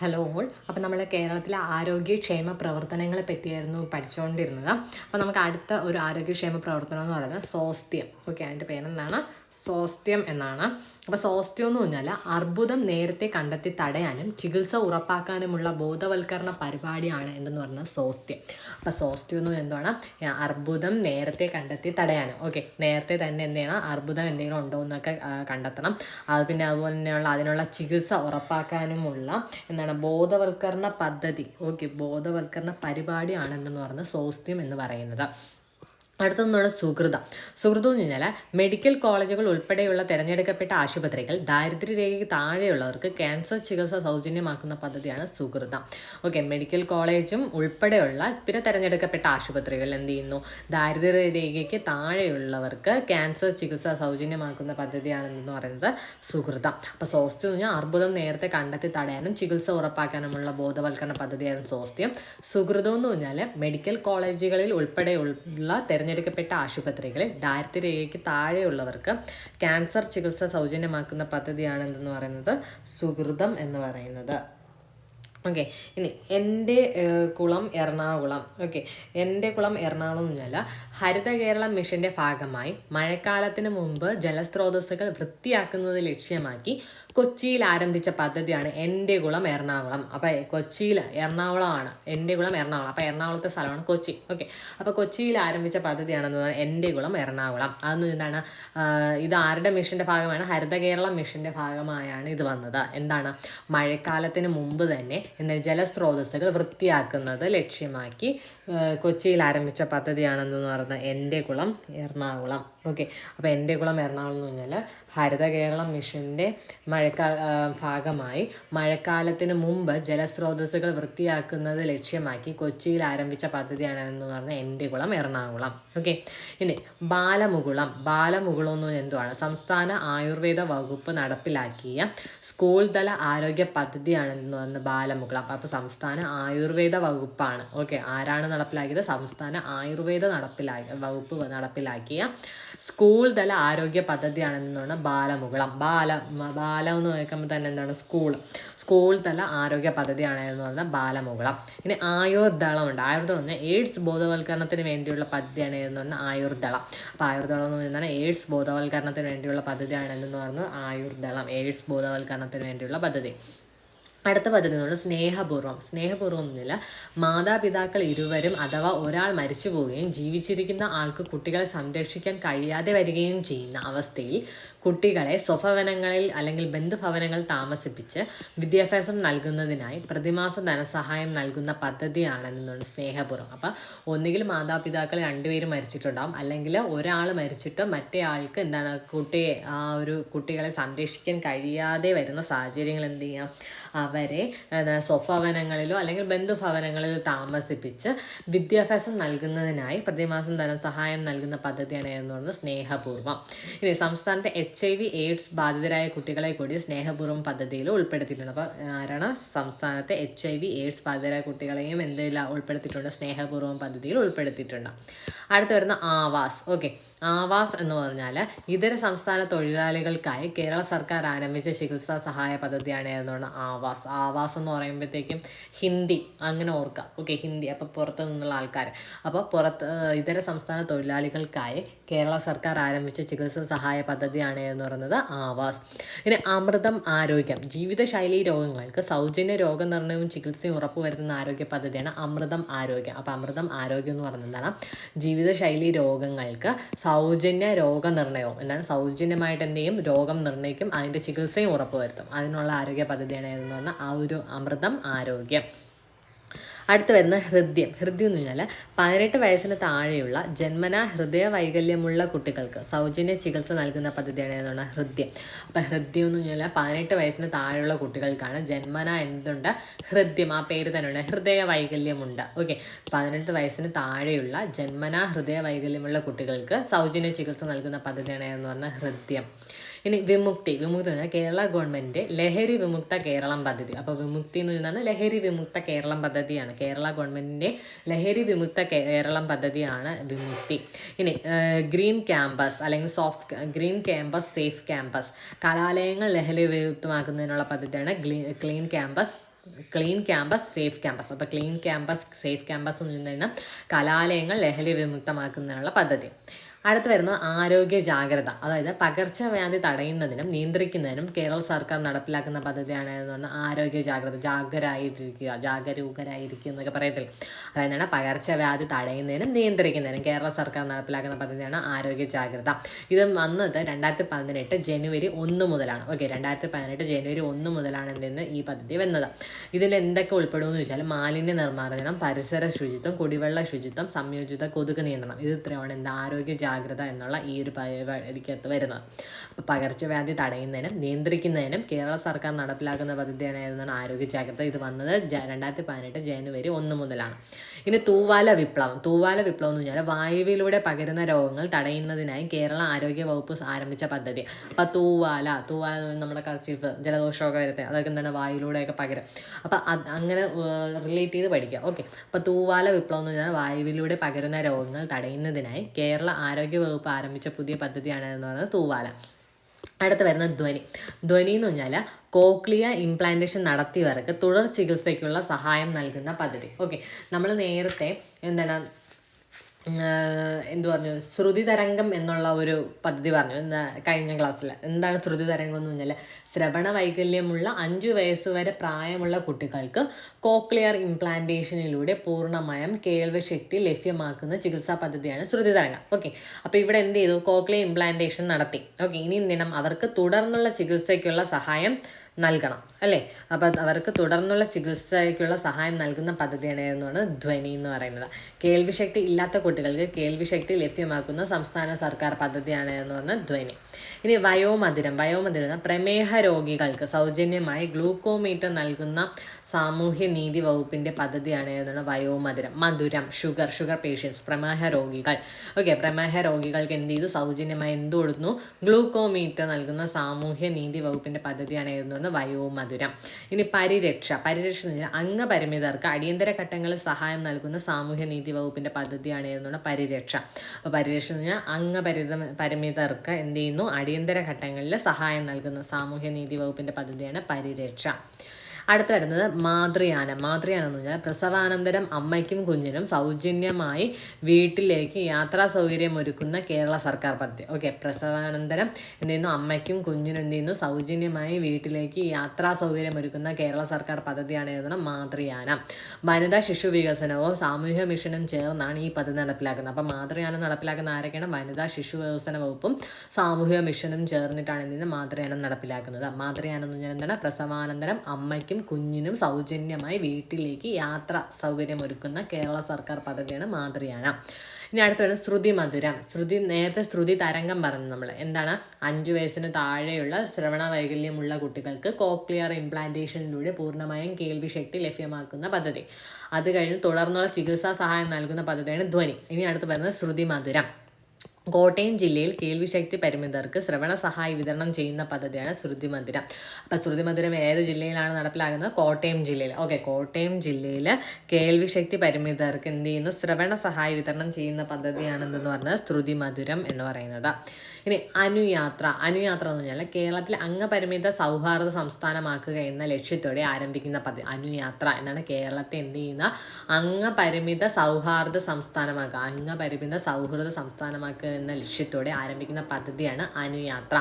Hello all അപ്പോൾ നമ്മൾ കേരളത്തിലെ ആരോഗ്യക്ഷേമ പ്രവർത്തനങ്ങളെ പറ്റിയായിരുന്നു പഠിച്ചുകൊണ്ടിരുന്നത് അപ്പോൾ നമുക്ക് അടുത്ത ഒരു ആരോഗ്യക്ഷേമ പ്രവർത്തനം എന്ന് പറയുന്നത് സ്വാസ്ഥ്യം. ഓക്കെ അതിന്റെ പേരെന്താണ്? സ്വാസ്ഥ്യം എന്നാണ്. അപ്പോൾ സ്വാസ്ഥ്യം എന്ന് പറഞ്ഞാൽ അർബുദം നേരത്തെ കണ്ടെത്തി തടയാനും ചികിത്സ ഉറപ്പാക്കാനുമുള്ള ബോധവൽക്കരണ പരിപാടിയാണ് എന്തെന്ന് പറയുന്നത് സ്വാസ്ഥ്യം. അപ്പോൾ സ്വാസ്ഥ്യം എന്ന് എന്താണ്? അർബുദം നേരത്തെ കണ്ടെത്തി തടയാനും. ഓക്കെ നേരത്തെ തന്നെ എന്ത് ചെയ്യണം? അർബുദം എന്തെങ്കിലും ഉണ്ടോ എന്നൊക്കെ കണ്ടെത്തണം. അത് പിന്നെ അതുപോലെ തന്നെയുള്ള അതിനുള്ള ചികിത്സ ഉറപ്പാക്കാനുമുള്ള എന്താണ്? ബോധവൽക്കരണ പദ്ധതി? ഓക്കെ ബോധവൽക്കരണ പരിപാടിയാണെന്ന് പറഞ്ഞ സ്വാസ്ഥ്യം എന്ന് പറയുന്നത്. അടുത്തൊന്നുള്ള സുഹൃതം. സുഹൃതം എന്ന് പറഞ്ഞാൽ മെഡിക്കൽ കോളേജുകൾ ഉൾപ്പെടെയുള്ള തിരഞ്ഞെടുക്കപ്പെട്ട ആശുപത്രികൾ ദാരിദ്ര്യരേഖയ്ക്ക് താഴെയുള്ളവർക്ക് ക്യാൻസർ ചികിത്സ സൗജന്യമാക്കുന്ന പദ്ധതിയാണ് സുഹൃതം. ഓക്കെ മെഡിക്കൽ കോളേജും ഉൾപ്പെടെയുള്ള പിന്നെ തിരഞ്ഞെടുക്കപ്പെട്ട ആശുപത്രികൾ എന്ത് ചെയ്യുന്നു? ദാരിദ്ര്യരേഖയ്ക്ക് താഴെയുള്ളവർക്ക് ക്യാൻസർ ചികിത്സ സൗജന്യമാക്കുന്ന പദ്ധതിയാണെന്ന് പറയുന്നത് സുഹൃതം. അപ്പോൾ സ്വാസ്ഥ്യം എന്ന് പറഞ്ഞാൽ അർബുദം നേരത്തെ കണ്ടെത്തി തടയാനും ചികിത്സ ഉറപ്പാക്കാനുമുള്ള ബോധവൽക്കരണ പദ്ധതിയാണ് സ്വാസ്ഥ്യം സുഹൃതം എന്ന് പറഞ്ഞാൽ മെഡിക്കൽ കോളേജുകളിൽ ഉൾപ്പെടെയുള്ള തിരഞ്ഞെടുക്കപ്പെട്ട ആശുപത്രികളിൽ ദാരിദ്ര്യരേഖയ്ക്ക് താഴെയുള്ളവർക്ക് ക്യാൻസർ ചികിത്സ സൗജന്യമാക്കുന്ന പദ്ധതിയാണ് എന്തെന്ന് പറയുന്നത് സുഹൃതം എന്ന് പറയുന്നത്. ഓക്കെ ഇനി എന്റെ കുളം എറണാകുളം. ഓക്കെ എന്റെ കുളം എറണാകുളം എന്ന് പറഞ്ഞാൽ ഹരിത കേരളം മിഷന്റെ ഭാഗമായി മഴക്കാലത്തിന് മുമ്പ് ജലസ്രോതസ്സുകൾ വൃത്തിയാക്കുന്നത് ലക്ഷ്യമാക്കി കൊച്ചിയിൽ ആരംഭിച്ച പദ്ധതിയാണ് എന്റെ കുളം എറണാകുളം. അപ്പോൾ കൊച്ചിയിൽ എറണാകുളമാണ്. എന്റെ കുളം എറണാകുളം. അപ്പോൾ എറണാകുളത്തെ സ്ഥലമാണ് കൊച്ചി. ഓക്കെ. അപ്പോൾ കൊച്ചിയിൽ ആരംഭിച്ച പദ്ധതിയാണെന്ന് എന്റെ കുളം എറണാകുളം. അതെന്ന് എന്താണ് ഇത് ആരുടെ മിഷന്റെ ഭാഗമാണ്? ഹരിത കേരള മിഷന്റെ ഭാഗമായാണ് ഇത് വന്നത്. എന്താണ്? മഴക്കാലത്തിന് മുമ്പ് തന്നെ എന്താ ജലസ്രോതസ്സുകൾ വൃത്തിയാക്കുന്നത് ലക്ഷ്യമാക്കി കൊച്ചിയിൽ ആരംഭിച്ച പദ്ധതിയാണെന്ന് പറയുന്നത് എന്റെ കുളം എറണാകുളം. ഓക്കെ. അപ്പോൾ എന്റെ കുളം എറണാകുളം എന്ന് പറഞ്ഞാൽ ഹരിത കേരളം മിഷന്റെ മഴക്കാല ഭാഗമായി. മഴക്കാലത്തിന് മുമ്പ് ജലസ്രോതസ്സുകൾ വൃത്തിയാക്കുന്നത് ലക്ഷ്യമാക്കി കൊച്ചിയിൽ ആരംഭിച്ച പദ്ധതിയാണ് എന്ന് പറഞ്ഞാൽ എന്റെ കുളം എറണാകുളം. ഓക്കെ. ഇനി ബാലമുകുളം. ബാലമുകുളം എന്ന് എന്തുവാണ്? സംസ്ഥാന ആയുർവേദ വകുപ്പ് നടപ്പിലാക്കിയ സ്കൂൾ തല ആരോഗ്യ പദ്ധതിയാണ് എന്ന് പറഞ്ഞ ബാലമുകുളം. അപ്പോൾ സംസ്ഥാന ആയുർവേദ വകുപ്പാണ്. ഓക്കെ. ആരാണ് നടപ്പിലാക്കിയത്? സംസ്ഥാന ആയുർവേദ നടപ്പിലാക്കിയ വകുപ്പ് നടപ്പിലാക്കിയ സ്കൂൾ തല ആരോഗ്യ പദ്ധതിയാണെന്ന് എന്താണ് ബാലമുകുളം. ബാല ബാലം എന്ന് കേൾക്കുമ്പോൾ തന്നെ എന്താണ്? സ്കൂൾ സ്കൂൾ തല ആരോഗ്യ പദ്ധതിയാണ് എന്ന് പറഞ്ഞാൽ ബാലമുകുളം. ഇനി ആയുർദളം ഉണ്ട്. ആയുർദളം എന്ന് പറഞ്ഞാൽ എയ്ഡ്സ് ബോധവൽക്കരണത്തിന് വേണ്ടിയുള്ള പദ്ധതിയാണ് എന്ന് പറഞ്ഞാൽ ആയുർദളം. അപ്പോൾ ആയുർദളം എന്ന് പറഞ്ഞാൽ എയ്ഡ്സ് ബോധവൽക്കരണത്തിന് വേണ്ടിയുള്ള പദ്ധതിയാണ് എന്ന് പറഞ്ഞാൽ ആയുർദളം. എയ്ഡ്സ് ബോധവൽക്കരണത്തിന് വേണ്ടിയുള്ള പദ്ധതി. അടുത്ത പദ്ധതി എന്ന് പറഞ്ഞാൽ സ്നേഹപൂർവം. സ്നേഹപൂർവം എന്നില്ല മാതാപിതാക്കൾ ഇരുവരും അഥവാ ഒരാൾ മരിച്ചു പോവുകയും ജീവിച്ചിരിക്കുന്ന ആൾക്ക് കുട്ടികളെ സംരക്ഷിക്കാൻ കഴിയാതെ വരികയും ചെയ്യുന്ന അവസ്ഥയിൽ കുട്ടികളെ സ്വഭവനങ്ങളിൽ അല്ലെങ്കിൽ ബന്ധുഭവനങ്ങൾ താമസിപ്പിച്ച് വിദ്യാഭ്യാസം നൽകുന്നതിനായി പ്രതിമാസ ധനസഹായം നൽകുന്ന പദ്ധതിയാണെന്നുണ്ട് സ്നേഹപൂർവം. അപ്പം ഒന്നുകിൽ മാതാപിതാക്കൾ രണ്ടുപേരും മരിച്ചിട്ടുണ്ടാവും. അല്ലെങ്കിൽ ഒരാൾ മരിച്ചിട്ട് മറ്റേ ആൾക്ക് എന്താണ് കുട്ടിയെ ആ ഒരു കുട്ടികളെ സംരക്ഷിക്കാൻ കഴിയാതെ വരുന്ന സാഹചര്യങ്ങൾ എന്ത് ചെയ്യാം? അവരെ സ്വഭവനങ്ങളിലോ അല്ലെങ്കിൽ ബന്ധുഭവനങ്ങളിലോ താമസിപ്പിച്ച് വിദ്യാഭ്യാസം നൽകുന്നതിനായി പ്രതിമാസം ധനസഹായം നൽകുന്ന പദ്ധതിയാണ് എന്ന് പറയുന്നത് സ്നേഹപൂർവം. ഇനി സംസ്ഥാനത്തെ എച്ച് ഐ വി എയ്ഡ്സ് ബാധിതരായ കുട്ടികളെ കൂടി സ്നേഹപൂർവം പദ്ധതിയിൽ ഉൾപ്പെടുത്തിയിട്ടുണ്ട്. അപ്പോൾ ആരാണ് സംസ്ഥാനത്തെ എച്ച് ഐ വി എയ്ഡ്സ് ബാധിതരായ കുട്ടികളെയും എന്തിൽ ഉൾപ്പെടുത്തിയിട്ടുണ്ട്? സ്നേഹപൂർവം പദ്ധതിയിൽ ഉൾപ്പെടുത്തിയിട്ടുണ്ട്. അടുത്ത വരുന്ന ആവാസ്. ഓക്കെ. ആവാസ് എന്ന് പറഞ്ഞാൽ ഇതര സംസ്ഥാന തൊഴിലാളികൾക്കായി കേരള സർക്കാർ ആരംഭിച്ച ചികിത്സാ സഹായ പദ്ധതിയാണ് ഏതെന്നാണ് ആവാസ്. ആവാസ് എന്ന് പറയുമ്പോഴത്തേക്കും ഹിന്ദി അങ്ങനെ ഓർക്കുക ഓക്കെ ഹിന്ദി. അപ്പോൾ പുറത്ത് നിന്നുള്ള ആൾക്കാർ അപ്പോൾ പുറത്ത് ഇതര സംസ്ഥാന തൊഴിലാളികൾക്കായി കേരള സർക്കാർ ആരംഭിച്ച ചികിത്സാ സഹായ പദ്ധതിയാണ് എന്ന് പറയുന്നത് ആവാസ്. ഇനി അമൃതം ആരോഗ്യം. ജീവിതശൈലി രോഗങ്ങൾക്ക് സൗജന്യ രോഗനിർണയവും ചികിത്സയും ഉറപ്പുവരുത്തുന്ന ആരോഗ്യ പദ്ധതിയാണ് അമൃതം ആരോഗ്യം. അപ്പോൾ അമൃതം ആരോഗ്യം എന്ന് പറയുന്നതാണ് ജീവിതശൈലി രോഗങ്ങൾക്ക് സൗജന്യ രോഗനിർണയവും എന്താണ് സൗജന്യമായിട്ട് എന്ത് ചെയ്യും രോഗം നിർണയിക്കും അതിന്റെ ചികിത്സയും ഉറപ്പുവരുത്തും. അതിനുള്ള ആരോഗ്യ പദ്ധതിയാണ് എന്ന് പറഞ്ഞാൽ ആ ഒരു അമൃതം ആരോഗ്യം. അടുത്ത് വരുന്ന ഹൃദ്യം. ഹൃദ്യം എന്ന് പറഞ്ഞാൽ പതിനെട്ട് വയസ്സിന് താഴെയുള്ള ജന്മനാ ഹൃദയ വൈകല്യമുള്ള കുട്ടികൾക്ക് സൗജന്യ ചികിത്സ നൽകുന്ന പദ്ധതിയാണ് എന്താണ് ഹൃദ്യം. അപ്പം ഹൃദ്യം എന്ന് പറഞ്ഞാൽ പതിനെട്ട് വയസ്സിന് താഴെയുള്ള കുട്ടികൾക്കാണ് ജന്മന എന്തുണ്ട്? ഹൃദ്യം. ആ പേര് തന്നെ ഉണ്ട്. ഹൃദയ വൈകല്യമുണ്ട് ഓക്കെ പതിനെട്ട് വയസ്സിന് താഴെയുള്ള ജന്മനാ ഹൃദയ വൈകല്യമുള്ള കുട്ടികൾക്ക് സൗജന്യ ചികിത്സ നൽകുന്ന പദ്ധതിയാണ് എന്ന് പറഞ്ഞാൽ ഹൃദ്യം. ഇനി വിമുക്തി വിമുക്തി എന്ന് കേരള ഗവൺമെന്റ് ലഹരി വിമുക്ത കേരളം പദ്ധതി. അപ്പോൾ വിമുക്തി എന്ന് പറയുന്നത് ലഹരി വിമുക്ത കേരളം പദ്ധതിയാണ്. കേരള ഗവൺമെന്റിന്റെ ലഹരി വിമുക്ത കേരളം പദ്ധതിയാണ് വിമുക്തി. ഇനി ഗ്രീൻ ക്യാമ്പസ് അല്ലെങ്കിൽ soft green campus safe campus കലാലയങ്ങൾ ലഹരി വിമുക്തമാക്കുന്നതിനുള്ള പദ്ധതിയാണ് clean campus clean campus safe campus അപ്പോൾ ക്ലീൻ ക്യാമ്പസ് സേഫ് ക്യാമ്പസ് എന്ന് പറയുന്ന കലാലയങ്ങൾ ലഹരി വിമുക്തമാക്കുന്നതിനുള്ള പദ്ധതി. അടുത്ത് വരുന്നത് ആരോഗ്യ ജാഗ്രത അതായത് പകർച്ചവ്യാധി തടയുന്നതിനും നിയന്ത്രിക്കുന്നതിനും കേരള സർക്കാർ നടപ്പിലാക്കുന്ന പദ്ധതിയാണ് എന്ന് പറഞ്ഞാൽ ആരോഗ്യ ജാഗ്രത ജാഗരായിട്ടിരിക്കുക ജാഗരൂകരായിരിക്കുക എന്നൊക്കെ പറയത്തില്ല? അതായത് പകർച്ചവ്യാധി തടയുന്നതിനും നിയന്ത്രിക്കുന്നതിനും കേരള സർക്കാർ നടപ്പിലാക്കുന്ന പദ്ധതിയാണ് ആരോഗ്യ ജാഗ്രത. ഇത് വന്നത് രണ്ടായിരത്തി പതിനെട്ട് ജനുവരി ഒന്ന് മുതലാണ്. ഓക്കെ രണ്ടായിരത്തി പതിനെട്ട് ജനുവരി ഒന്ന് മുതലാണ് എന്തെന്ന് ഈ പദ്ധതി വന്നത്. ഇതിൽ എന്തൊക്കെ ഉൾപ്പെടുമെന്ന് വെച്ചാൽ മാലിന്യ നിർമ്മാർജനം പരിസര ശുചിത്വം കുടിവെള്ള ശുചിത്വം സംയോജിത കൊതുക് നിയന്ത്രണം. ഇത് ഇത്രയാണ് എന്താ ആരോഗ്യ ജാഗ്രത എന്നുള്ള ഈ ഒരു പരിപാടിക്കകത്ത് വരുന്നത്. അപ്പോൾ പകർച്ചവ്യാധി തടയുന്നതിനും നിയന്ത്രിക്കുന്നതിനും കേരള സർക്കാർ നടപ്പിലാക്കുന്ന പദ്ധതിയാണ് ആരോഗ്യ ജാഗ്രത. ഇത് വന്നത് രണ്ടായിരത്തി പതിനെട്ട് ജനുവരി ഒന്ന് മുതലാണ്. ഇനി തൂവാല വിപ്ലവം. തൂവാല വിപ്ലവം എന്ന് പറഞ്ഞാൽ വായുവിലൂടെ പകരുന്ന രോഗങ്ങൾ തടയുന്നതിനായി കേരള ആരോഗ്യ വകുപ്പ് ആരംഭിച്ച പദ്ധതി. അപ്പോൾ തൂവാല തൂവാല നമ്മുടെ കർച്ചീഫ് ജലദോഷമൊക്കെ വരുന്നത്. അതൊക്കെ തന്നെ വായുവിലൂടെയൊക്കെ പകരം. അപ്പോൾ അങ്ങനെ റിലേറ്റ് ചെയ്ത് പഠിക്കുക ഓക്കെ. അപ്പോൾ തൂവാല വിപ്ലവം എന്ന് പറഞ്ഞാൽ വായുവിലൂടെ പകരുന്ന രോഗങ്ങൾ തടയുന്നതിനായി കേരള ആരോഗ്യ വകുപ്പ് ആരംഭിച്ച പുതിയ പദ്ധതിയാണ് എന്ന് പറയുന്നത് തൂവാല. അടുത്ത് വരുന്ന ധ്വനി. ധ്വനി എന്ന് പറഞ്ഞാൽ കോക്ലിയ ഇംപ്ലാന്റേഷൻ നടത്തിയവർക്ക് തുടർ ചികിത്സയ്ക്കുള്ള സഹായം നൽകുന്ന പദ്ധതി. ഓക്കെ. നമ്മൾ നേരത്തെ എന്താണ് എന്തു പറഞ്ഞു? ശ്രുതി തരംഗം എന്നുള്ള ഒരു പദ്ധതി പറഞ്ഞു കഴിഞ്ഞ ക്ലാസ്സിൽ എന്താണ് ശ്രുതി തരംഗം എന്ന് പറഞ്ഞാൽ ശ്രവണ വൈകല്യമുള്ള അഞ്ചു വയസ്സ് വരെ പ്രായമുള്ള കുട്ടികൾക്ക് കോക്ലിയർ ഇംപ്ലാന്റേഷനിലൂടെ പൂർണമായും കേൾവിശക്തി ലഭ്യമാക്കുന്ന ചികിത്സാ പദ്ധതിയാണ് ശ്രുതി തരംഗം. ഓക്കെ. അപ്പോൾ ഇവിടെ എന്ത് ചെയ്തു? കോക്ലിയർ ഇംപ്ലാന്റേഷൻ നടത്തി. ഓക്കെ. ഇനി ദിനം അവർക്ക് തുടർന്നുള്ള ചികിത്സയ്ക്കുള്ള സഹായം നൽകണം അല്ലേ? അപ്പം അവർക്ക് തുടർന്നുള്ള ചികിത്സയ്ക്കുള്ള സഹായം നൽകുന്ന പദ്ധതിയാണ് ധ്വനി എന്ന് പറയുന്നത്. കേൾവിശക്തി ഇല്ലാത്ത കുട്ടികൾക്ക് കേൾവിശക്തി ലഭ്യമാക്കുന്ന സംസ്ഥാന സർക്കാർ പദ്ധതിയാണ് എന്ന് പറഞ്ഞാൽ ധ്വനി. ഇനി വയോമധുരം. വയോമധുരം പ്രമേഹ രോഗികൾക്ക് സൗജന്യമായി ഗ്ലൂക്കോമീറ്റർ നൽകുന്ന സാമൂഹ്യ നീതി വകുപ്പിന്റെ പദ്ധതിയാണ് ഏതാണ്? വയോമധുരം മധുരം ഷുഗർ ഷുഗർ പേഷ്യൻസ് പ്രമേഹ രോഗികൾ. ഓക്കെ പ്രമേഹ രോഗികൾക്ക് എന്ത് ചെയ്തു? സൗജന്യമായി എന്ത് കൊടുക്കുന്നു ഗ്ലൂക്കോമീറ്റർ നൽകുന്ന സാമൂഹ്യ നീതി വകുപ്പിന്റെ പദ്ധതിയാണ് ഏതെന്ന് വയോമധുരം. ഇനി പരിരക്ഷ. പരിരക്ഷ അംഗപരിമിതർക്ക് അടിയന്തര ഘട്ടങ്ങളിൽ സഹായം നൽകുന്ന സാമൂഹ്യ നീതി വകുപ്പിന്റെ പദ്ധതിയാണ് ഏതെന്നാണ് പരിരക്ഷ. അപ്പോൾ പരിരക്ഷ അംഗപരിത പരിമിതർക്ക് എന്ത് ചെയ്യുന്നു? അടിയന്തര ഘട്ടങ്ങളിൽ സഹായം നൽകുന്ന സാമൂഹ്യ നീതി വകുപ്പിന്റെ പദ്ധതിയാണ് പരിരക്ഷ. അടുത്ത് വരുന്നത് മാതൃയാനം. മാതൃയാനം എന്ന് പറഞ്ഞാൽ പ്രസവാനന്തരം അമ്മയ്ക്കും കുഞ്ഞിനും സൗജന്യമായി വീട്ടിലേക്ക് യാത്രാ സൗകര്യം ഒരുക്കുന്ന കേരള സർക്കാർ പദ്ധതി. ഓക്കെ പ്രസവാനന്തരം എന്ത് ചെയ്യുന്നു? അമ്മയ്ക്കും കുഞ്ഞിനും എന്ത് ചെയ്യുന്നു? സൗജന്യമായി വീട്ടിലേക്ക് യാത്രാ സൗകര്യം ഒരുക്കുന്ന കേരള സർക്കാർ പദ്ധതിയാണ് എഴുതുന്നത് മാതൃയാനം. വനിതാ ശിശു വികസനവും സാമൂഹ്യ മിഷനും ചേർന്നാണ് ഈ പദ്ധതി നടപ്പിലാക്കുന്നത്. അപ്പം മാതൃയാനം നടപ്പിലാക്കുന്ന ആരൊക്കെയാണ്? വനിതാ ശിശു വികസന വകുപ്പും സാമൂഹ്യ മിഷനും ചേർന്നിട്ടാണ് എന്തിന് മാതൃയാനം നടപ്പിലാക്കുന്നത്. മാതൃയാനം എന്ന് പറഞ്ഞാൽ എന്താണ്? പ്രസവാനന്തരം അമ്മയ്ക്കും കുഞ്ഞിനും സൗജന്യമായി വീട്ടിലേക്ക് യാത്ര സൗകര്യമൊരുക്കുന്ന കേരള സർക്കാർ പദ്ധതിയാണ് മാതൃയാന. ഇനി അടുത്ത വരുന്നത് ശ്രുതി മധുരം. ശ്രുതി നേരത്തെ ശ്രുതി തരംഗം പറഞ്ഞു നമ്മൾ എന്താണ്? അഞ്ചു വയസ്സിന് താഴെയുള്ള ശ്രവണ വൈകല്യമുള്ള കുട്ടികൾക്ക് കോക്ലിയർ ഇംപ്ലാന്റേഷനിലൂടെ പൂർണമായും കേൾവി ശക്തി ലഭ്യമാക്കുന്ന പദ്ധതി. അത് കഴിഞ്ഞ് തുടർന്നുള്ള ചികിത്സാ സഹായം നൽകുന്ന പദ്ധതിയാണ് ധ്വനി. ഇനി അടുത്ത് പറയുന്നത് ശ്രുതി മധുരം. കോട്ടയം ജില്ലയിൽ കേൾവിശക്തി പരിമിതർക്ക് ശ്രവണ സഹായി വിതരണം ചെയ്യുന്ന പദ്ധതിയാണ് ശ്രുതി മന്ദിരം. അപ്പം ശ്രുതി മന്ദിരം ഏത് ജില്ലയിലാണ് നടപ്പിലാകുന്നത്? കോട്ടയം ജില്ലയിൽ. ഓക്കെ കോട്ടയം ജില്ലയിൽ കേൾവിശക്തി പരിമിതർക്ക് എന്ത് ചെയ്യുന്നു? ശ്രവണ സഹായി വിതരണം ചെയ്യുന്ന പദ്ധതിയാണെന്ന് പറഞ്ഞത് ശ്രുതി മധുരം എന്ന് പറയുന്നത്. ഇനി അനുയാത്ര. അനുയാത്ര എന്ന് പറഞ്ഞാൽ കേരളത്തിൽ അംഗപരിമിത സൗഹാർദ്ദ സംസ്ഥാനമാക്കുക എന്ന ലക്ഷ്യത്തോടെ ആരംഭിക്കുന്ന പദ്ധതി. അനുയാത്ര എന്നാണ് കേരളത്തെ എന്ത് ചെയ്യുന്ന? അംഗപരിമിത സൗഹാർദ്ദ സംസ്ഥാനമാക്കുക. അംഗപരിമിത സൗഹൃദ സംസ്ഥാനമാക്കുക എന്ന ലക്ഷ്യത്തോടെ ആരംഭിക്കുന്ന പദ്ധതിയാണ് അനുയാത്ര.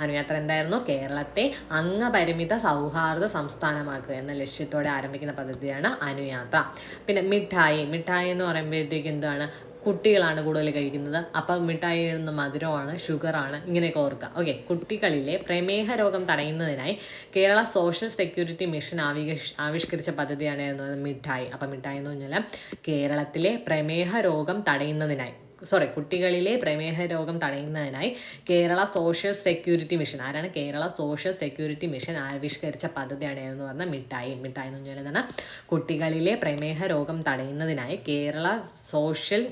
അനുയാത്ര എന്തായിരുന്നു? കേരളത്തെ അംഗപരിമിത സൗഹാർദ്ദ സംസ്ഥാനമാക്കുക എന്ന ലക്ഷ്യത്തോടെ ആരംഭിക്കുന്ന പദ്ധതിയാണ് അനുയാത്ര. പിന്നെ മിഠായി. മിഠായി എന്ന് പറയുമ്പോഴത്തേക്ക് എന്താണ്? കുട്ടികളാണ് കൂടുതൽ കഴിക്കുന്നത്. അപ്പം മിഠായി എഴുന്ന മധുരമാണ് ഷുഗറാണ് ഇങ്ങനെയൊക്കെ ഓർക്കുക. ഓക്കെ കുട്ടികളിലെ പ്രമേഹ രോഗം തടയുന്നതിനായി കേരള സോഷ്യൽ സെക്യൂരിറ്റി മിഷൻ ആവിഷ് ആവിഷ്കരിച്ച പദ്ധതിയാണ് മിഠായി. അപ്പം മിഠായി എന്ന് പറഞ്ഞാൽ കേരളത്തിലെ പ്രമേഹ രോഗം തടയുന്നതിനായി. സോറി കുട്ടികളിലെ പ്രമേഹ രോഗം തടയുന്നതിനായി കേരള സോഷ്യൽ സെക്യൂരിറ്റി മിഷൻ ആരാണ് കേരള സോഷ്യൽ സെക്യൂരിറ്റി മിഷൻ ആവിഷ്കരിച്ച പദ്ധതിയാണ് എന്ന് പറഞ്ഞാൽ മിഠായി മിഠായി എന്ന് പറഞ്ഞാൽ എന്താണ്? കുട്ടികളിലെ പ്രമേഹ രോഗം തടയുന്നതിനായി കേരള സോഷ്യൽ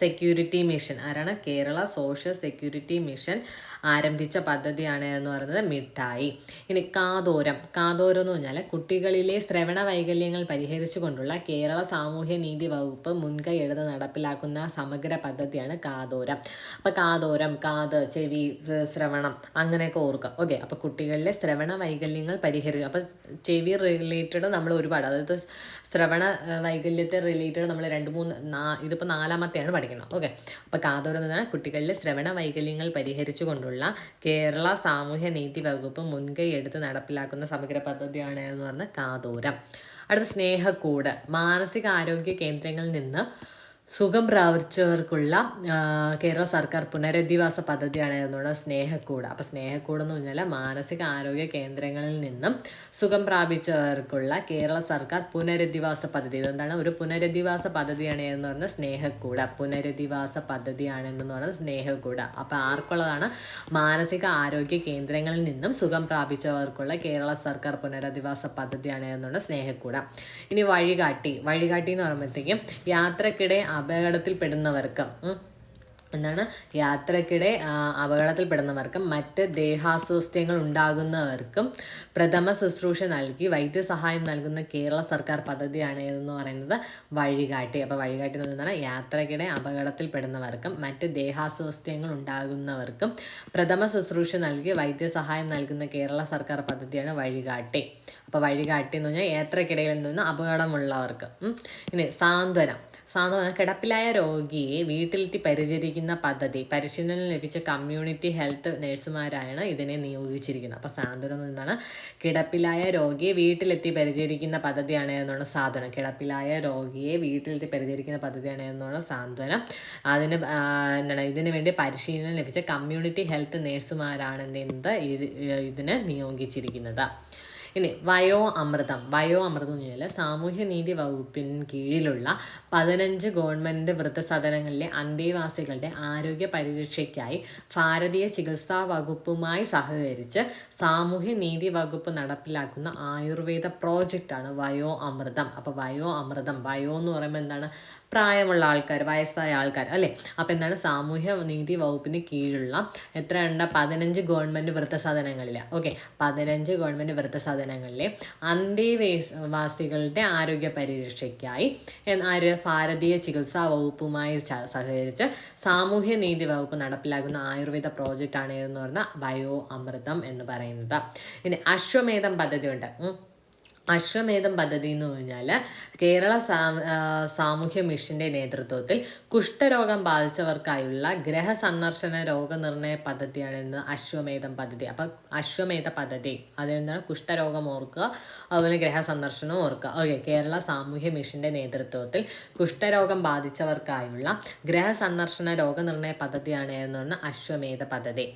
സെക്യൂരിറ്റി മിഷൻ ആരാണ്? കേരള സോഷ്യൽ സെക്യൂരിറ്റി മിഷൻ ആരംഭിച്ച പദ്ധതിയാണ് എന്ന് പറയുന്നത് മിഠായി. ഇനി കാതോരം. കാതോരം എന്ന് പറഞ്ഞാൽ കുട്ടികളിലെ ശ്രവണ വൈകല്യങ്ങൾ പരിഹരിച്ചുകൊണ്ടുള്ള കേരള സാമൂഹ്യ നീതി വകുപ്പ് മുൻകൈ എടുത്ത് നടപ്പിലാക്കുന്ന സമഗ്ര പദ്ധതിയാണ് കാതോരം. അപ്പോൾ കാതോരം കാത് ചെവി ശ്രവണം അങ്ങനെയൊക്കെ ഓർക്കുക. ഓക്കെ അപ്പോൾ കുട്ടികളിലെ ശ്രവണ വൈകല്യങ്ങൾ പരിഹരിച്ചു. അപ്പോൾ ചെവി റിലേറ്റഡ് നമ്മൾ ഒരുപാട് അതായത് ശ്രവണ വൈകല്യത്തെ റിലേറ്റഡ് നമ്മൾ രണ്ട് മൂന്ന് നാ ഇതിപ്പോൾ നാലാമത്തെയാണ് പഠിക്കുന്നത്. ഓക്കെ അപ്പോൾ കാതോരം എന്ന് പറഞ്ഞാൽ കുട്ടികളിലെ ശ്രവണ വൈകല്യങ്ങൾ പരിഹരിച്ചുകൊണ്ടുള്ള കേരള സാമൂഹ്യ നീതി വകുപ്പ് മുൻകൈ എടുത്ത് നടപ്പിലാക്കുന്ന സമഗ്ര പദ്ധതിയാണ് എന്ന് പറഞ്ഞ കാതോരം. അടുത്ത സ്നേഹക്കൂട്. മാനസികാരോഗ്യ കേന്ദ്രങ്ങളിൽ നിന്ന് സുഖം പ്രാപിച്ചവർക്കുള്ള കേരള സർക്കാർ പുനരധിവാസ പദ്ധതിയാണ് എന്നുള്ള സ്നേഹക്കൂട്. അപ്പോൾ സ്നേഹക്കൂട് എന്ന് പറഞ്ഞാൽ മാനസിക ആരോഗ്യ കേന്ദ്രങ്ങളിൽ നിന്നും സുഖം പ്രാപിച്ചവർക്കുള്ള കേരള സർക്കാർ പുനരധിവാസ പദ്ധതി. ഇതെന്താണ്? ഒരു പുനരധിവാസ പദ്ധതിയാണ് എന്ന് പറഞ്ഞാൽ സ്നേഹക്കൂട്. പുനരധിവാസ പദ്ധതിയാണ് എന്ന് പറഞ്ഞാൽ സ്നേഹക്കൂട്. അപ്പോൾ ആർക്കുള്ളതാണ്? മാനസിക ആരോഗ്യ കേന്ദ്രങ്ങളിൽ നിന്നും സുഖം പ്രാപിച്ചവർക്കുള്ള കേരള സർക്കാർ പുനരധിവാസ പദ്ധതിയാണ് എന്നുള്ള സ്നേഹക്കൂട. ഇനി വഴികാട്ടി. വഴികാട്ടി എന്ന് പറയുമ്പോഴത്തേക്കും യാത്രക്കിടെ അപകടത്തിൽപ്പെടുന്നവർക്ക് എന്താണ് യാത്രക്കിടെ അപകടത്തിൽപ്പെടുന്നവർക്കും മറ്റ് ദേഹാസ്വാസ്ഥ്യങ്ങൾ ഉണ്ടാകുന്നവർക്കും പ്രഥമ ശുശ്രൂഷ നൽകി വൈദ്യസഹായം നൽകുന്ന കേരള സർക്കാർ പദ്ധതിയാണ് ഏതെന്ന് പറയുന്നത് വഴികാട്ടി. അപ്പോൾ വഴികാട്ടി എന്ന് പറഞ്ഞാൽ യാത്രക്കിടെ അപകടത്തിൽപ്പെടുന്നവർക്കും മറ്റ് ദേഹാസ്വാസ്ഥ്യങ്ങൾ ഉണ്ടാകുന്നവർക്കും പ്രഥമ ശുശ്രൂഷ നൽകി വൈദ്യസഹായം നൽകുന്ന കേരള സർക്കാർ പദ്ധതിയാണ് വഴികാട്ടി. അപ്പോൾ വഴികാട്ടി എന്ന് പറഞ്ഞാൽ യാത്രക്കിടയിൽ നിന്ന് അപകടമുള്ളവർക്ക് ഇനി സാന്ത്വനം. സാന്ത്വനം കിടപ്പിലായ രോഗിയെ വീട്ടിലെത്തി പരിചരിക്കുന്ന പദ്ധതി. പരിശീലനം ലഭിച്ച കമ്മ്യൂണിറ്റി ഹെൽത്ത് നഴ്സുമാരാണ് ഇതിനെ നിയോഗിച്ചിരിക്കുന്നത്. അപ്പോൾ സാന്ത്വനം എന്നാണ് കിടപ്പിലായ രോഗിയെ വീട്ടിലെത്തി പരിചരിക്കുന്ന പദ്ധതിയാണ് എന്നാണ് സാന്ത്വനം. കിടപ്പിലായ രോഗിയെ വീട്ടിലെത്തി പരിചരിക്കുന്ന പദ്ധതിയാണ് എന്നാണ് സാന്ത്വനം. അതിന് എന്താണ് ഇതിനു വേണ്ടി പരിശീലനം ലഭിച്ച കമ്മ്യൂണിറ്റി ഹെൽത്ത് നഴ്സുമാരാണ് എന്ത് ഇതിനെ ഇത് ഇതിന് നിയോഗിച്ചിരിക്കുന്നത്. ഇനി വയോ അമൃതം വയോ അമൃതം എന്ന് പറഞ്ഞാൽ സാമൂഹ്യ നീതി വകുപ്പിന് കീഴിലുള്ള പതിനഞ്ച് ഗവൺമെന്റ് വൃദ്ധസദനങ്ങളിലെ അന്തേവാസികളുടെ ആരോഗ്യ പരിരക്ഷയ്ക്കായി ഭാരതീയ ചികിത്സാ വകുപ്പുമായി സഹകരിച്ച് സാമൂഹ്യ നീതി വകുപ്പ് നടപ്പിലാക്കുന്ന ആയുർവേദ പ്രോജക്റ്റാണ് വയോ അമൃതം അപ്പോൾ വയോ അമൃതം വയോ എന്ന് പറയുമ്പോൾ എന്താണ്? പ്രായമുള്ള ആൾക്കാർ വയസ്സായ ആൾക്കാർ അല്ലേ? അപ്പോൾ എന്താണ്? സാമൂഹ്യ നീതി വകുപ്പിന് കീഴിലുള്ള എത്രയുണ്ട്? പതിനഞ്ച് ഗവൺമെന്റ് വൃദ്ധസദനങ്ങളിൽ ഓക്കെ? പതിനഞ്ച് ഗവൺമെന്റ് വൃദ്ധസദനങ്ങളിലെ അന്തേവാസികളുടെ ആരോഗ്യ പരിരക്ഷയ്ക്കായി ആര് ഭാരതീയ ചികിത്സാ വകുപ്പുമായി സഹകരിച്ച് സാമൂഹ്യ നീതി വകുപ്പ് നടപ്പിലാക്കുന്ന ആയുർവേദ പ്രോജക്റ്റാണ് എന്ന് പറഞ്ഞാൽ ബയോ അമൃതം എന്ന് പറയുന്നത്. ഇനി അശ്വമേധം പദ്ധതിയുണ്ട്. ഉം. അശ്വമേധം പദ്ധതി എന്ന് പറഞ്ഞാൽ കേരള സാമൂഹ്യ മിഷന്റെ നേതൃത്വത്തിൽ കുഷ്ഠരോഗം ബാധിച്ചവർക്കായുള്ള ഗ്രഹ സന്ദർശന രോഗനിർണയ പദ്ധതിയാണ് ഇന്ന് അശ്വമേധം പദ്ധതി. അപ്പം അശ്വമേധ പദ്ധതി അതിൽ നിന്നാണ് കുഷ്ഠരോഗം ഓർക്കുക അതുപോലെ ഗ്രഹ സന്ദർശനം ഓർക്കുക. ഓക്കെ കേരള സാമൂഹ്യ മിഷന്റെ നേതൃത്വത്തിൽ കുഷ്ഠരോഗം ബാധിച്ചവർക്കായുള്ള ഗ്രഹ സന്ദർശന രോഗനിർണയ പദ്ധതിയാണ് എന്ന് പറഞ്ഞ അശ്വമേധ പദ്ധതി.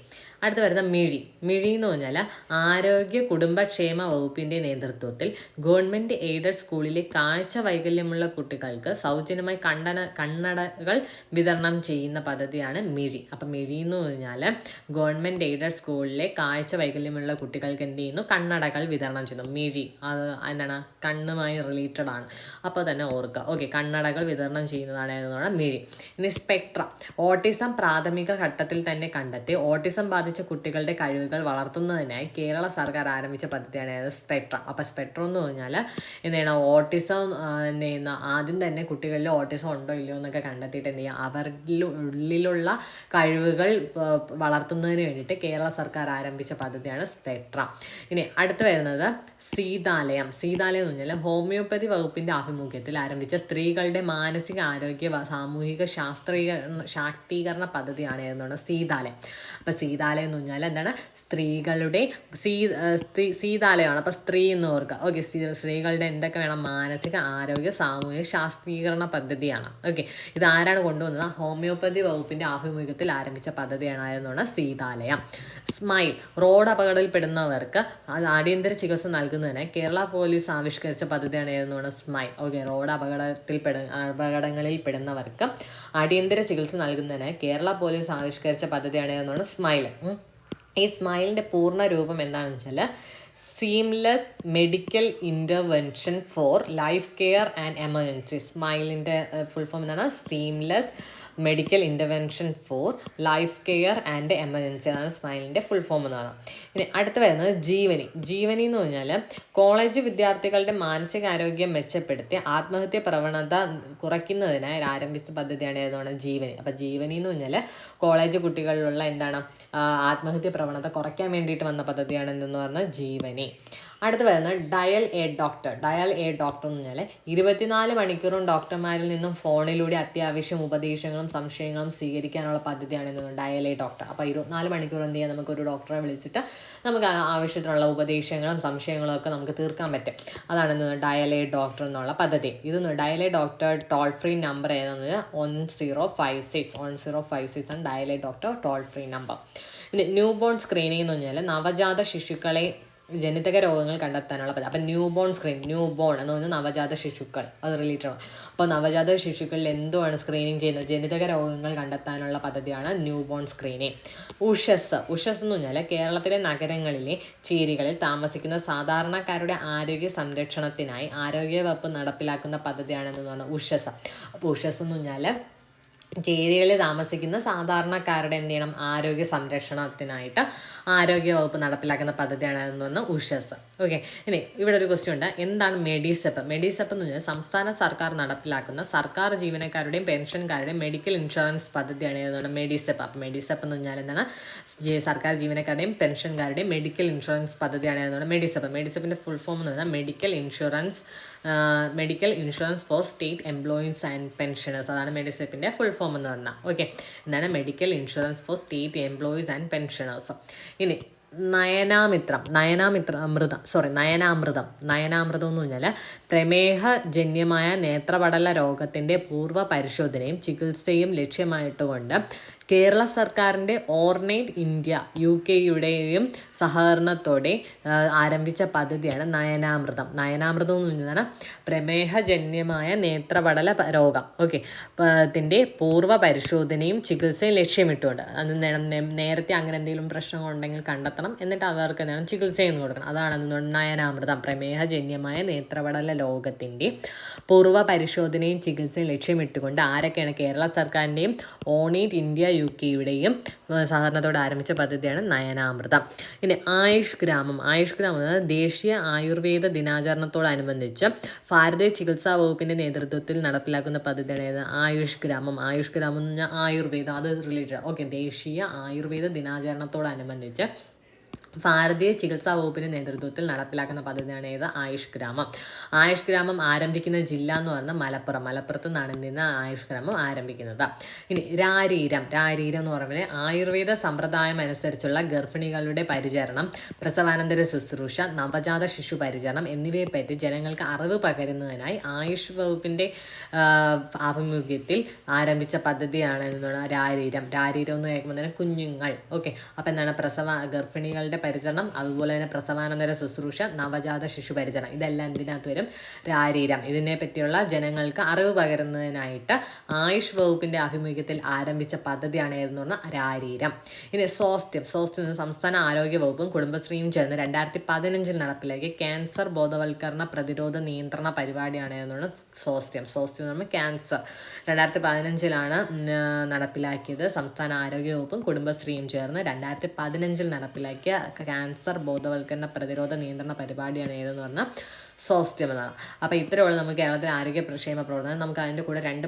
അടുത്ത് വരുന്ന മിഴി. മിഴി എന്ന് പറഞ്ഞാൽ ആരോഗ്യ കുടുംബക്ഷേമ വകുപ്പിന്റെ നേതൃത്വത്തിൽ ഗവൺമെന്റ് എയ്ഡഡ് സ്കൂളിലെ കാഴ്ച വൈകല്യമുള്ള കുട്ടികൾക്ക് സൗജന്യമായി കണ്ടന കണ്ണടകൾ വിതരണം ചെയ്യുന്ന പദ്ധതിയാണ് മിഴി. അപ്പം മിഴി എന്ന് പറഞ്ഞാൽ ഗവൺമെന്റ് എയ്ഡഡ് സ്കൂളിലെ കാഴ്ച വൈകല്യമുള്ള കുട്ടികൾക്ക് എന്ത് ചെയ്യുന്നു? കണ്ണടകൾ വിതരണം ചെയ്യുന്നു. മിഴി. അത് എന്താണ്? കണ്ണുമായി റിലേറ്റഡ് ആണ്. അപ്പോൾ തന്നെ ഓർക്കുക. ഓക്കെ കണ്ണടകൾ വിതരണം ചെയ്യുന്നതാണ് എന്നാണ് മിഴി. ഇനി സ്പെക്ട്ര. ഓട്ടിസം പ്രാഥമിക ഘട്ടത്തിൽ തന്നെ കണ്ടെത്തി ഓട്ടിസം ബാധിച്ച കുട്ടികളുടെ കഴിവുകൾ വളർത്തുന്നതിനായി കേരള സർക്കാർ ആരംഭിച്ച പദ്ധതിയാണ് സ്പെക്ട്ര. അപ്പോൾ സ്പെക്ട്രം എന്ന് പറഞ്ഞാൽ എന്താണ് ഓട്ടിസം എന്ത് ചെയ്യുന്ന ആദ്യം തന്നെ കുട്ടികളിൽ ഓട്ടിസം ഉണ്ടോ ഇല്ലയോ എന്നൊക്കെ കണ്ടെത്തിയിട്ട് എന്ത് ചെയ്യുക? അവരിൽ ഉള്ളിലുള്ള കഴിവുകൾ വളർത്തുന്നതിന് വേണ്ടിയിട്ട് കേരള സർക്കാർ ആരംഭിച്ച പദ്ധതിയാണ് സ്പെക്ട്ര. ഇനി അടുത്ത് വരുന്നത് സീതാലയം സീതാലയം എന്ന് പറഞ്ഞാൽ ഹോമിയോപ്പതി വകുപ്പിന്റെ ആഭിമുഖ്യത്തിൽ ആരംഭിച്ച സ്ത്രീകളുടെ മാനസിക ആരോഗ്യ സാമൂഹിക ശാസ്ത്രീകരണ ശാക്തീകരണ പദ്ധതിയാണ് എന്നാണ് സീതാലയം അപ്പോൾ സീതാലയം എന്ന് പറഞ്ഞാൽ എന്താണ്? സ്ത്രീകളുടെ സീ സ്ത്രീ സീതാലയമാണ്. അപ്പോൾ സ്ത്രീ എന്ന് ഓർക്കുക. ഓക്കെ സ്ത്രീകളുടെ എന്തൊക്കെ വേണം? മാനസിക ആരോഗ്യ സാമൂഹിക ശാസ്ത്രീകരണ പദ്ധതിയാണ്. ഓക്കെ ഇത് ആരാണ് കൊണ്ടുവന്നത്? ഹോമിയോപ്പതി വകുപ്പിന്റെ ആഭിമുഖ്യത്തിൽ ആരംഭിച്ച പദ്ധതിയാണ് സീതാലയം. സ്മൈൽ റോഡ് അപകടത്തിൽപ്പെടുന്നവർക്ക് അടിയന്തര ചികിത്സ നൽകുന്നതിന് കേരള പോലീസ് ആവിഷ്കരിച്ച പദ്ധതിയാണ് ഏതെന്നാണ് സ്മൈൽ ഓക്കെ റോഡ് അപകടത്തിൽ പെട അപകടങ്ങളിൽ പെടുന്നവർക്ക് അടിയന്തര ചികിത്സ നൽകുന്നതിന് കേരള പോലീസ് ആവിഷ്കരിച്ച പദ്ധതിയാണ് ഏതെന്നാണ് സ്മൈൽ. ഈ സ്മൈലിന്റെ പൂർണ രൂപം എന്താണെന്ന് വെച്ചാൽ seamless medical intervention for life care and emergency സ്മൈലിന്റെ full form എന്താണ് seamless medical intervention for life care and emergency അതാണ് സ്മൈലിന്റെ ഫുൾ ഫോം എന്നാണ് ഇനി അടുത്ത് വരുന്നത് ജീവനി. ജീവനി എന്ന് പറഞ്ഞാൽ കോളേജ് വിദ്യാർത്ഥികളുടെ മാനസികാരോഗ്യം മെച്ചപ്പെടുത്തി ആത്മഹത്യ പ്രവണത കുറയ്ക്കുന്നതിനായി ആരംഭിച്ച പദ്ധതിയാണ് ഏതാണ് ജീവനി. അപ്പോൾ ജീവനി എന്ന് പറഞ്ഞാൽ കോളേജ് കുട്ടികളിലുള്ള എന്താണ് ആത്മഹത്യ പ്രവണത കുറയ്ക്കാൻ വേണ്ടിയിട്ട് വന്ന പദ്ധതിയാണ് എന്തെന്ന് പറഞ്ഞാൽ ജീവനി. അടുത്ത് വരുന്നത് dial a doctor. Dial a doctor എന്ന് പറഞ്ഞാൽ ഇരുപത്തിനാല് മണിക്കൂറും ഡോക്ടർമാരിൽ നിന്നും ഫോണിലൂടെ അത്യാവശ്യം ഉപദേശങ്ങളും സംശയങ്ങളും സ്വീകരിക്കാനുള്ള പദ്ധതിയാണ് എന്തെന്ന് ഡയൽ എ ഡോക്ടർ. അപ്പോൾ ഇരുപത്തിനാല് മണിക്കൂർ എന്ത് ചെയ്യാം നമുക്കൊരു ഡോക്ടറെ വിളിച്ചിട്ട് നമുക്ക് ആവശ്യത്തിനുള്ള ഉപദേശങ്ങളും സംശയങ്ങളും ഒക്കെ നമുക്ക് തീർക്കാൻ പറ്റും. അതാണ് എന്ത് ഡയൽ എ ഡോക്ടർ എന്നുള്ള പദ്ധതി. ഇതൊന്ന് dial a doctor toll free number ഏതെന്ന് one zero five six. Zero five six ആണ് dial a doctor toll free number. പിന്നെ ന്യൂ ബോൺ സ്ക്രീനിങ് എന്ന് പറഞ്ഞാൽ നവജാത ശിശുക്കളെ ജനിതക രോഗങ്ങൾ കണ്ടെത്താനുള്ള പദ്ധതി അപ്പം new born screen new born എന്ന് പറഞ്ഞാൽ നവജാത ശിശുക്കൾ. അത് റിലേറ്റഡ് ആണ്. അപ്പോൾ നവജാത ശിശുക്കളിൽ എന്തുമാണ് സ്ക്രീനിങ് ചെയ്യുന്നത്? ജനിതക രോഗങ്ങൾ കണ്ടെത്താനുള്ള പദ്ധതിയാണ് new born screening Ushas. Ushas എന്ന് പറഞ്ഞാൽ കേരളത്തിലെ നഗരങ്ങളിലെ ചേരികളിൽ താമസിക്കുന്ന സാധാരണക്കാരുടെ ആരോഗ്യ സംരക്ഷണത്തിനായി ആരോഗ്യവകുപ്പ് നടപ്പിലാക്കുന്ന പദ്ധതിയാണെന്ന് പറഞ്ഞാൽ ഉഷസ്. അപ്പോൾ ഉഷസ് എന്ന് പറഞ്ഞാൽ ചേരികളിൽ താമസിക്കുന്ന സാധാരണക്കാരുടെ എന്ത് ചെയ്യണം? ആരോഗ്യ സംരക്ഷണത്തിനായിട്ട് ആരോഗ്യവകുപ്പ് നടപ്പിലാക്കുന്ന പദ്ധതിയാണ് പറഞ്ഞാൽ ഉഷസ് ഓക്കെ ഇനി ഇവിടെ ഒരു ക്വസ്റ്റ്യൻ ഉണ്ട്. എന്താണ് മെഡിസെപ്പ്? മെഡിസെപ്പ് എന്ന് പറഞ്ഞാൽ സംസ്ഥാന സർക്കാർ നടപ്പിലാക്കുന്ന സർക്കാർ ജീവനക്കാരുടെയും പെൻഷൻകാരുടെയും മെഡിക്കൽ ഇൻഷുറൻസ് പദ്ധതിയാണ് ഏതാണ് മെഡിസെപ്പ്. അപ്പം മെഡിസെപ്പ് എന്ന് പറഞ്ഞാൽ എന്താണ്? സർക്കാർ ജീവനക്കാരുടെയും പെൻഷൻകാരുടെയും മെഡിക്കൽ ഇൻഷുറൻസ് പദ്ധതിയാണ് ഏതാണ് മെഡിസെപ്പ്. മെഡിസെപ്പിന്റെ ഫുൾ ഫോം എന്ന് പറഞ്ഞാൽ medical insurance medical insurance for state employees and pensioners അതാണ് മെഡിസെപ്പിന്റെ ഫുൾ ഫോം എന്ന് പറഞ്ഞാൽ ഓക്കെ എന്താണ് medical insurance for state employees and pensioners ഇനി നയനാമിത്രം നയനാമിത്ര അമൃതം. സോറി നയനാമൃതം. നയനാമൃതം എന്ന് പറഞ്ഞാൽ പ്രമേഹജന്യമായ നേത്രപടല രോഗത്തിന്റെ പൂർവ പരിശോധനയും ചികിത്സയും ലക്ഷ്യമായിട്ടുകൊണ്ട് കേരള സർക്കാരിന്റെ ഓർണേറ്റ് ഇന്ത്യ യു കെയുടെയും സഹകരണത്തോടെ ആരംഭിച്ച പദ്ധതിയാണ് നയനാമൃതം. നയനാമൃതം എന്ന് പറഞ്ഞാൽ പ്രമേഹജന്യമായ നേത്രപടല രോഗം. ഓക്കെ. ത്തിന്റെ പൂർവ പരിശോധനയും ചികിത്സയും ലക്ഷ്യമിട്ടുകൊണ്ട്. അത് നേരത്തെ അങ്ങനെ എന്തെങ്കിലും പ്രശ്നങ്ങളുണ്ടെങ്കിൽ കണ്ടെത്തണം. എന്നിട്ട് അവർക്ക് എന്താണ് ചികിത്സ ചെയ്യുന്നു കൊടുക്കണം. അതാണ് നയനാമൃതം. പ്രമേഹജന്യമായ നേത്രപടല രോഗത്തിന്റെ പൂർവ പരിശോധനയും ചികിത്സയും ലക്ഷ്യമിട്ടുകൊണ്ട് ആരൊക്കെയാണ് കേരള സർക്കാരിന്റെയും ഓണീറ്റ് ഇന്ത്യ യു കെയുടെയും സഹകരണത്തോടെ ആരംഭിച്ച പദ്ധതിയാണ് നയനാമൃതം. ഇനി ആയുഷ് ഗ്രാമം. ആയുഷ് ഗ്രാമം ദേശീയ ആയുർവേദ ദിനാചരണത്തോടനുബന്ധിച്ച് ഭാരതീയ ചികിത്സാ വകുപ്പിന്റെ നേതൃത്വത്തിൽ നടപ്പിലാക്കുന്ന പദ്ധതിയാണ് ഏത്? ആയുഷ് ഗ്രാമം. ആയുഷ് ഗ്രാമം എന്ന് പറഞ്ഞാൽ ആയുർവേദം. അത് റിലേറ്റഡ്. ഓക്കെ ദേശീയ ആയുർവേദ ദിനാചരണത്തോടനുബന്ധിച്ച് ഭാരതീയ ചികിത്സാ വകുപ്പിന്റെ നേതൃത്വത്തിൽ നടപ്പിലാക്കുന്ന പദ്ധതിയാണ് ഏത്? ആയുഷ് ഗ്രാമം. ആയുഷ് ഗ്രാമം ആരംഭിക്കുന്ന ജില്ല എന്ന് പറഞ്ഞാൽ മലപ്പുറം. മലപ്പുറത്ത് നിന്നാണ് നിന്ന് ആയുഷ് ഗ്രാമം ആരംഭിക്കുന്നത്. ഇനി രാരീരം. രാരീരം എന്ന് പറഞ്ഞാൽ ആയുർവേദ സമ്പ്രദായം അനുസരിച്ചുള്ള ഗർഭിണികളുടെ പരിചരണം പ്രസവാനന്തര ശുശ്രൂഷ നവജാത ശിശു പരിചരണം എന്നിവയെപ്പറ്റി ജനങ്ങൾക്ക് അറിവ് പകരുന്നതിനായി ആയുഷ് വകുപ്പിന്റെ ആഭിമുഖ്യത്തിൽ ആരംഭിച്ച പദ്ധതിയാണ് എന്താണ്? രാരീരം. രാരീരം എന്ന് കേൾക്കുമ്പോൾ തന്നെ കുഞ്ഞുങ്ങൾ. ഓക്കെ. അപ്പോൾ എന്താണ്? പ്രസവ ഗർഭിണികളുടെ പരിചരണം അതുപോലെ തന്നെ പ്രസവാനന്തര ശുശ്രൂഷ നവജാത ശിശു പരിചരണം ഇതെല്ലാം എന്തിനകത്ത് വരും. രാരീരം ഇതിനെ പറ്റിയുള്ള ജനങ്ങൾക്ക് അറിവ് പകരുന്നതിനായിട്ട് ആയുഷ് വകുപ്പിന്റെ ആഭിമുഖ്യത്തിൽ ആരംഭിച്ച പദ്ധതിയാണ് ഏതെന്ന് രാരീരം. ഇനി സ്വാസ്ഥ്യം സ്വാസ്ഥ്യം സംസ്ഥാന ആരോഗ്യ വകുപ്പും കുടുംബശ്രീയും ചേർന്ന് രണ്ടായിരത്തി പതിനഞ്ചിൽ നടപ്പിലാക്കിയ ക്യാൻസർ ബോധവൽക്കരണ പ്രതിരോധ നിയന്ത്രണ പരിപാടിയാണ് ഏതെന്ന് സ്വാസ്ഥ്യം. സ്വാസ്ഥ്യം എന്ന് പറയുമ്പോൾ ക്യാൻസർ രണ്ടായിരത്തി പതിനഞ്ചിലാണ് നടപ്പിലാക്കിയത് സംസ്ഥാന ആരോഗ്യവകുപ്പും കുടുംബശ്രീയും ചേർന്ന് രണ്ടായിരത്തി പതിനഞ്ചിൽ നടപ്പിലാക്കിയ ക്യാൻസർ ബോധവൽക്കരണ പ്രതിരോധ നിയന്ത്രണ പരിപാടിയാണ് ഏതെന്ന് പറഞ്ഞാൽ സ്വാസ്ഥ്യം എന്നാണ്. അപ്പോൾ ഇത്രയുള്ള നമുക്ക് കേരളത്തിലെ ആരോഗ്യ പ്രക്ഷേമ പ്രവർത്തനം. നമുക്ക് അതിന്റെ കൂടെ രണ്ട്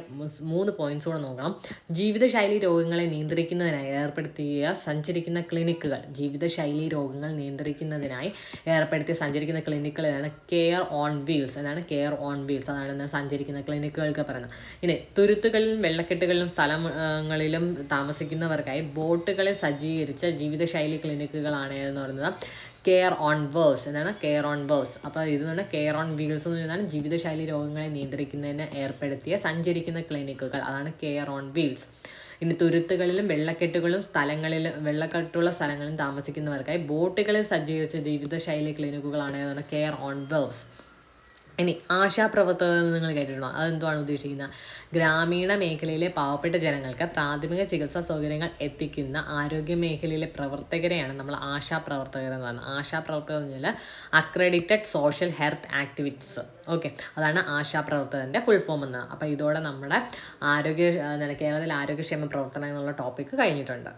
മൂന്ന് പോയിന്റ്സ് കൂടെ നോക്കണം. ജീവിതശൈലി രോഗങ്ങളെ നിയന്ത്രിക്കുന്നതിനായി ഏർപ്പെടുത്തിയ സഞ്ചരിക്കുന്ന ക്ലിനിക്കുകൾ ജീവിതശൈലി രോഗങ്ങൾ നിയന്ത്രിക്കുന്നതിനായി ഏർപ്പെടുത്തിയ സഞ്ചരിക്കുന്ന ക്ലിനിക്കുകളാണ് കെയർ ഓൺ വീൽസ് എന്നാണ് കെയർ ഓൺ വീൽസ് അതാണ് സഞ്ചരിക്കുന്ന ക്ലിനിക്കുകൾക്ക് പറയുന്നത്. ഇനി തുരുത്തുകളിലും വെള്ളക്കെട്ടുകളിലും സ്ഥലങ്ങളിലും താമസിക്കുന്നവർക്കായി ബോട്ടുകളെ സജ്ജീകരിച്ച ജീവിതശൈലി ക്ലിനിക്കുകളാണ് എന്ന് പറയുന്നത്? കെയർ ഓൺ വേഴ്സ് എന്നാണ് കെയർ ഓൺ വേഴ്സ് അപ്പോൾ ഇത് തന്നെ കെയർ ഓൺ വീൽസ് എന്ന് പറഞ്ഞാൽ ജീവിതശൈലി രോഗങ്ങളെ നിയന്ത്രിക്കുന്നതിന് ഏർപ്പെടുത്തിയ സഞ്ചരിക്കുന്ന ക്ലിനിക്കുകൾ. അതാണ് കെയർ ഓൺ വീൽസ് ഇനി തുരുത്തുകളിലും വെള്ളക്കെട്ടുകളും സ്ഥലങ്ങളിൽ വെള്ളക്കെട്ടുള്ള സ്ഥലങ്ങളിലും താമസിക്കുന്നവർക്കായി ബോട്ടുകളിൽ സജ്ജീകരിച്ച ജീവിതശൈലി ക്ലിനിക്കുകളാണ് കെയർ ഓൺ വേഴ്സ് ഇനി ആശാപ്രവർത്തകർ നിങ്ങൾ കേട്ടിട്ടുണ്ടോ? അതെന്തുവാണ് ഉദ്ദേശിക്കുന്നത്? ഗ്രാമീണ മേഖലയിലെ പാവപ്പെട്ട ജനങ്ങൾക്ക് പ്രാഥമിക ചികിത്സാ സൗകര്യങ്ങൾ എത്തിക്കുന്ന ആരോഗ്യ മേഖലയിലെ പ്രവർത്തകരെയാണ് നമ്മൾ ആശാപ്രവർത്തകർ എന്ന് പറയുന്നത്. ആശാപ്രവർത്തകർ എന്ന് പറഞ്ഞാൽ accredited social health activities okay അതാണ് ആശാപ്രവർത്തകന്റെ ഫുൾ ഫോം എന്ന്. അപ്പോൾ ഇതോടെ നമ്മുടെ ആരോഗ്യ കേരളത്തിൽ ആരോഗ്യക്ഷേമ പ്രവർത്തനം എന്നുള്ള ടോപ്പിക്ക് കഴിഞ്ഞിട്ടുണ്ട്.